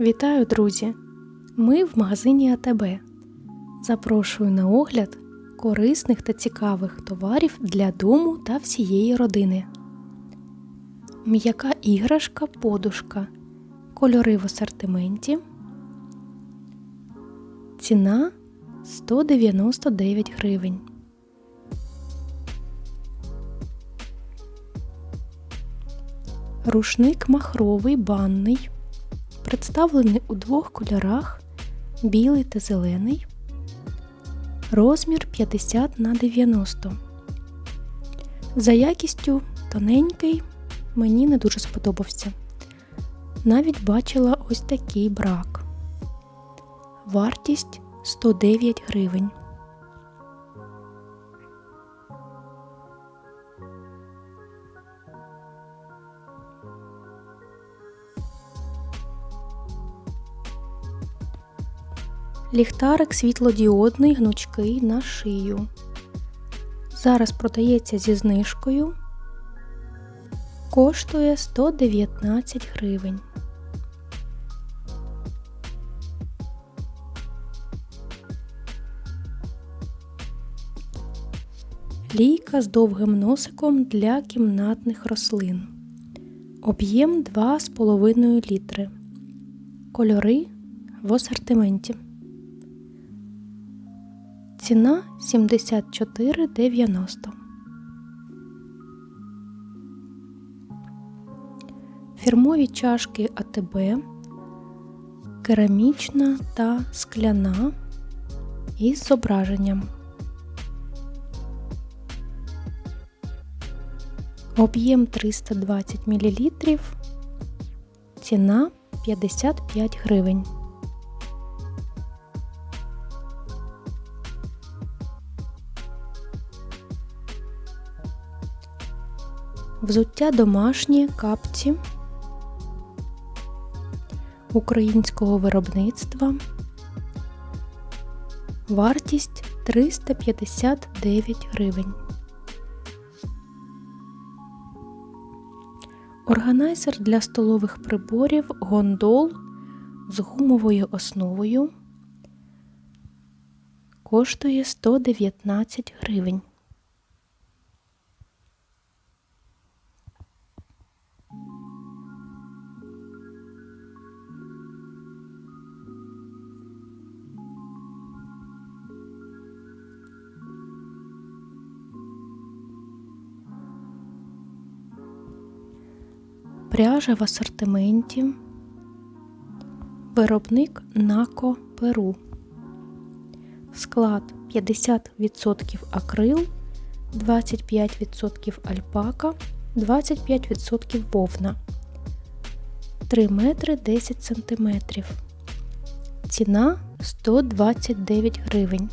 Вітаю, друзі! Ми в магазині АТБ. Запрошую на огляд корисних та цікавих товарів для дому та всієї родини. М'яка іграшка подушка. Кольори в асортименті. Ціна 199 гривень. Рушник махровий банний. Представлений у двох кольорах білий та зелений. Розмір 50 на 90. За якістю тоненький мені не дуже сподобався. Навіть бачила ось такий брак. Вартість 109 гривень. Ліхтарик світлодіодний гнучкий на шию. Зараз продається зі знижкою. Коштує 119 гривень. Лійка з довгим носиком для кімнатних рослин. Об'єм 2,5 літри. Кольори в асортименті. Ціна 74,90. Фірмові чашки АТБ, керамічна та скляна із зображенням. Об'єм 320 мл. Ціна 55 гривень. Взуття домашні капці українського виробництва. Вартість 359 гривень. Органайзер для столових приборів гондол з гумовою основою коштує 119 гривень. Пряжа в асортименті. Виробник Нако Перу. Склад 50% акрил, 25% альпака, 25% вовна. 3 метри 10 сантиметрів. Ціна 129 гривень.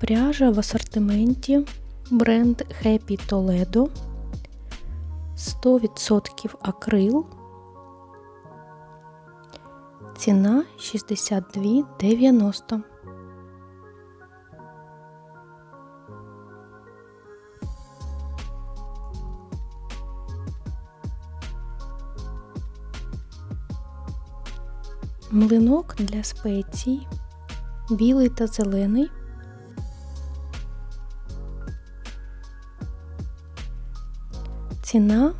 Пряжа в асортименті бренд Happy Toledo 100% акрил. Ціна 62,90. Млинок для спецій, білий та зелений Ціна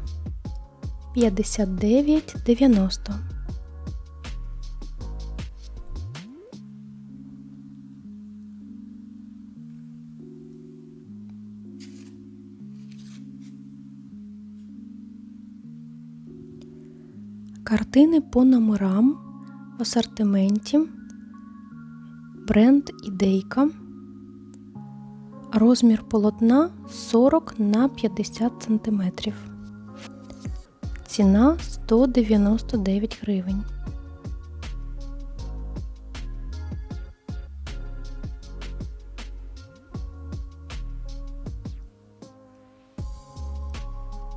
59,90. Картини по номерам в асортименті. Бренд Ідейка. Розмір полотна 40 на 50 см. Ціна 199 гривень.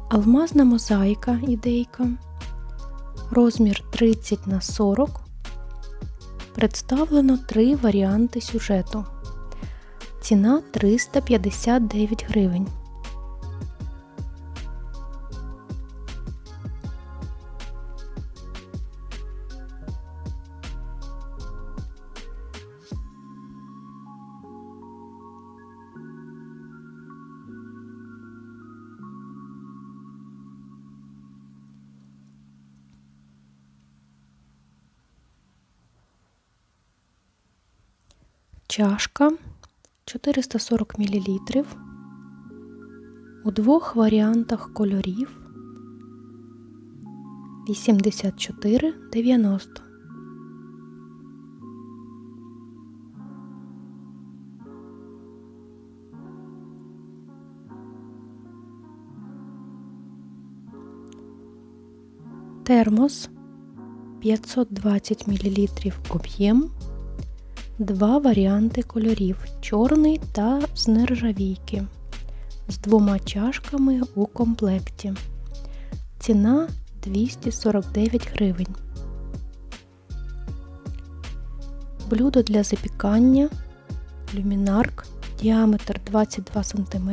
Алмазна мозаїка ідейка. Розмір 30 на 40. Представлено три варіанти сюжету ціна 359 гривень. Чашка 440 мл у двох варіантах кольорів 84,90. Термос 520 мл об'єм, два варіанти кольорів чорний та з нержавійки з двома чашками у комплекті. Ціна 249 гривень. Блюдо для запікання, люмінарк, діаметр 22 см.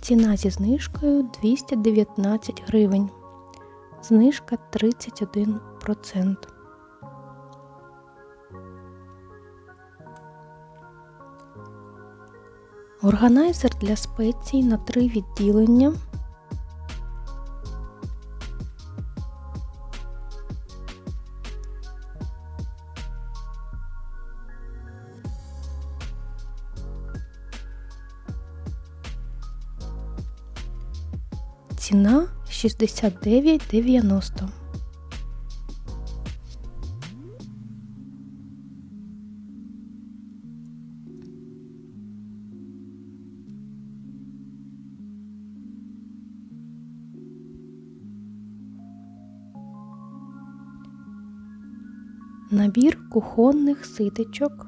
Ціна зі знижкою 219 гривень. Знижка 31%. Органайзер для спецій на три відділення. Ціна 69,90. Набір кухонних ситечок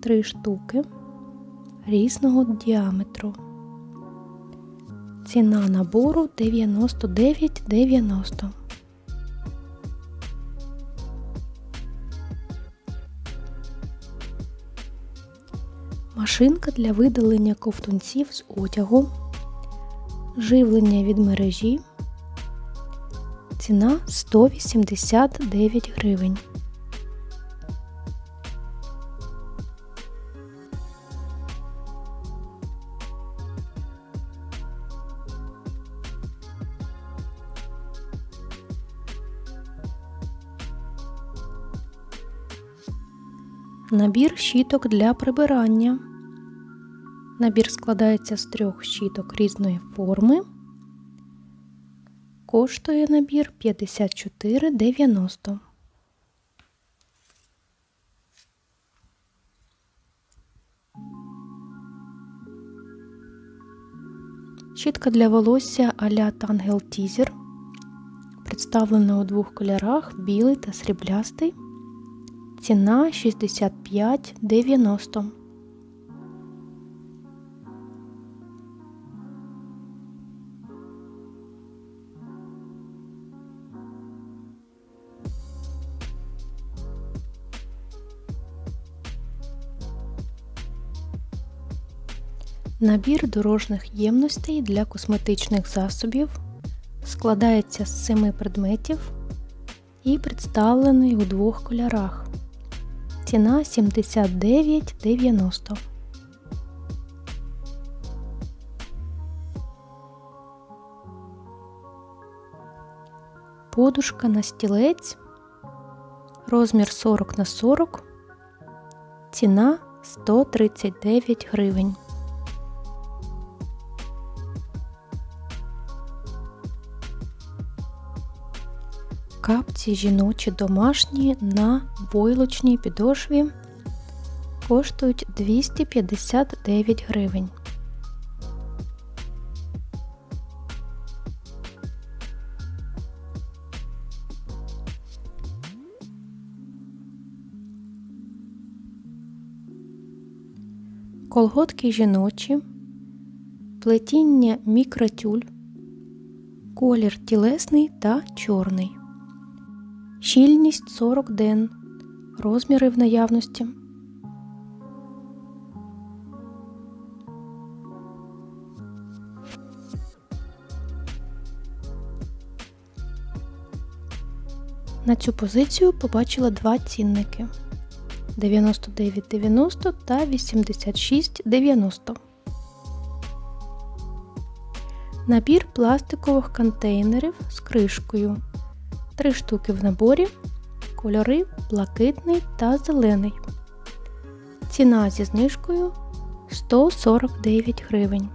3 штуки різного діаметру. Ціна набору 99,90. Машинка для видалення ковтунців з одягу, живлення від мережі. Ціна 189 гривень. Набір щіток для прибирання. Набір складається з трьох щіток різної форми. Коштує набір 54,90. Щітка для волосся а-ля Tangel Teaser. Представлена у двох кольорах білий та сріблястий. Ціна 65,90. Набір дорожніх ємностей для косметичних засобів складається з семи предметів і представлений у двох кольорах. Ціна 79,90. Подушка на стілець. Розмір 40 на 40. Ціна 139 гривень. Капці жіночі домашні на войлочній підошві коштують 259 гривень. Колготки жіночі, плетіння мікротюль, колір тілесний та чорний. Щільність 40 ден. Розміри в наявності. На цю позицію побачила два цінники 99,90 та 86,90. Набір пластикових контейнерів з кришкою. Три штуки в наборі. Кольори блакитний та зелений. Ціна зі знижкою 149 гривень.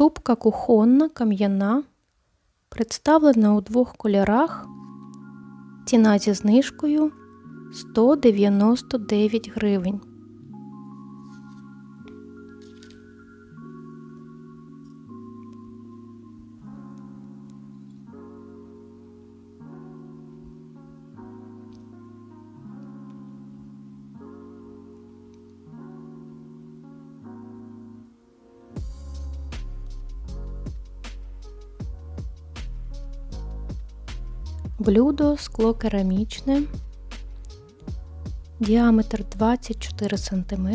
Ступка кухонна, кам'яна, представлена у двох кольорах. Ціна зі знижкою 199 гривень. Блюдо скло керамічне, діаметр 24 см,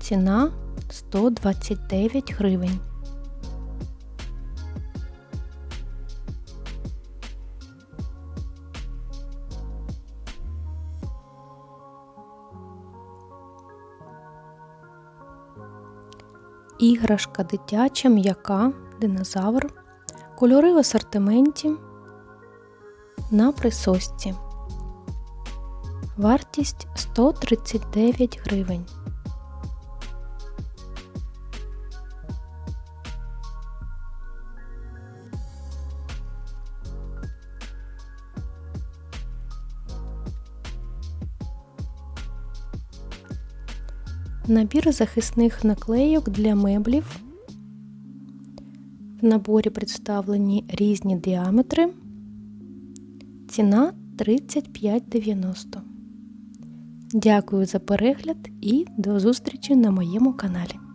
ціна 129 гривень. Іграшка дитяча м'яка, динозавр, кольори в асортименті на присосці. Вартість 139 гривень. Набір захисних наклейок для меблів. В наборі представлені різні діаметри. Ціна 35,90. Дякую за перегляд і до зустрічі на моєму каналі.